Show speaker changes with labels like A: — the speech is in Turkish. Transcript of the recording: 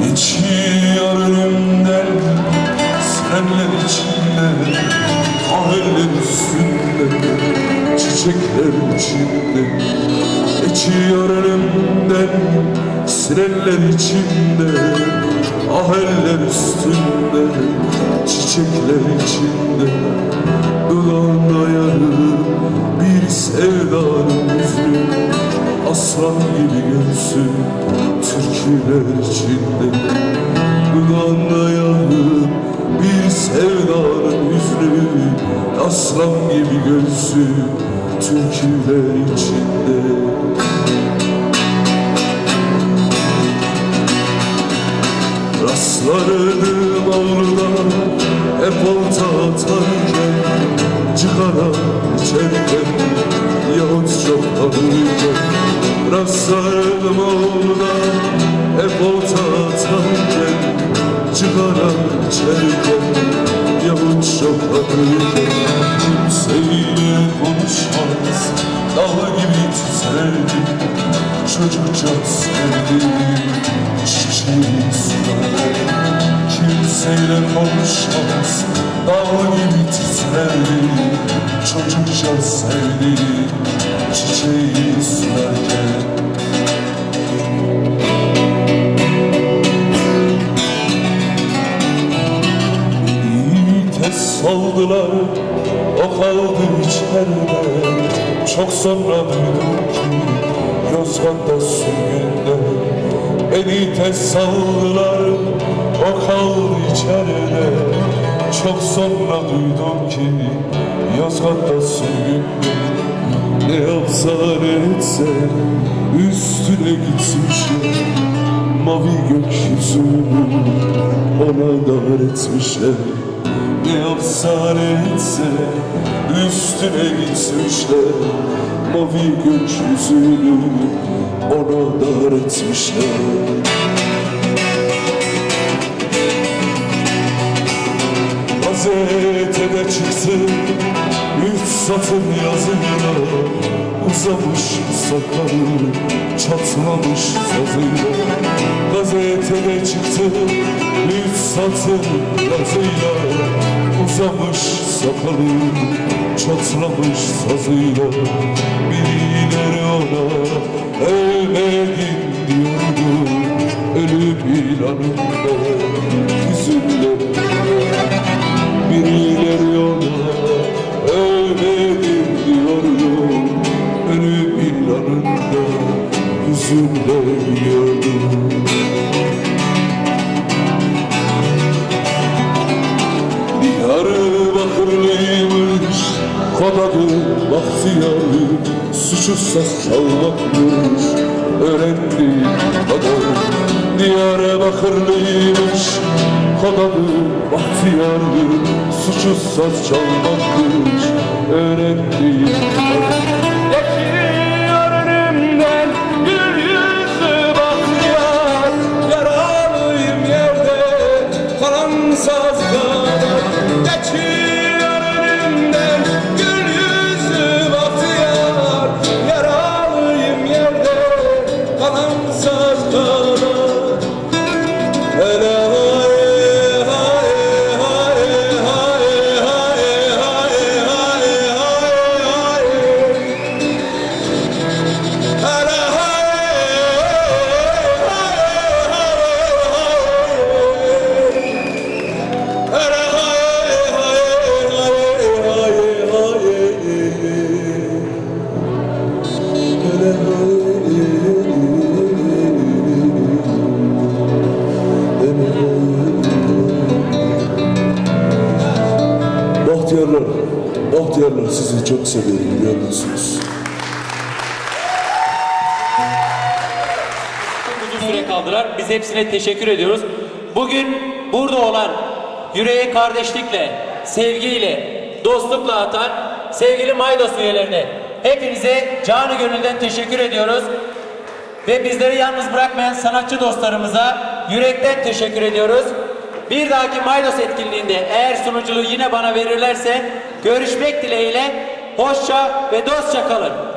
A: İçiyor önümden Senle içinde Kahveler üstünde Çiçekler içinde? Geçiyor önümden Sirenler içinde Ah üstünde Çiçekler içinde? Dudağında yarı Bir sevdanın üzü Aslan gibi göğsün türküler içinde yarı bir sevdanın hüznü. Aslan gibi göğsü türküler içinde. Rastlardım avluda hep olta atarken Cigara içerken yahut çok alırken Rastlardım avluda Ebota tanken Çıkaran çelken Yavuz şaparken Kimseyle konuşmaz Dağ gibi tüzerdim Çocukça sevdim Çiçeği sürerdim Kimseyle konuşmaz Dağ gibi tüzerdim Çocukça sevdim Çiçeği sürerken saldılar o kaldı içeride. Çok sonra duydum ki Yozgat'ta sürgünde Beni tez saldılar o kaldı içeride. Çok sonra duydum ki Yozgat'ta sürgünde Ne yapsa ne etse üstüne gitmişler Mavi gökyüzünü ona dar etmişler Ne yapsa ne etse üstüne gitmişler. Mavi gökyüzünü ona dar etmişler. Gazetede çıktı üç satır yazıyla. Uzamış sakalı çatlamış sazıyla Gazetede çıktı üç satır yazıyla Uzamış sakalı çatlamış sazıyla Birileri ona ölmedin diyordu. Ölüm ilanında yüzünde Birileri ona gözümle gördüm Diyarbakırlıymış Kodadı Bahtiyar'ı Suçu saz çalmakmış Öğrendi kadar Diyarbakırlıymış Kodadı Bahtiyar'ı Suçu saz çalmakmış Öğrendi kadar Bahtiyarlar, bahtiyarlar sizi çok seviyorum biliyor musunuz?
B: Uzun süre kaldılar. Biz hepsine teşekkür ediyoruz. Bugün burada olan yüreğe kardeşlikle, sevgiyle, dostlukla atan sevgili Maydos üyelerine hepinize canı gönülden teşekkür ediyoruz. Ve bizleri yalnız bırakmayan sanatçı dostlarımıza yürekten teşekkür ediyoruz. Bir dahaki Maydos etkinliğinde eğer sunuculuğu yine bana verirlerse görüşmek dileğiyle hoşça ve dostça kalın.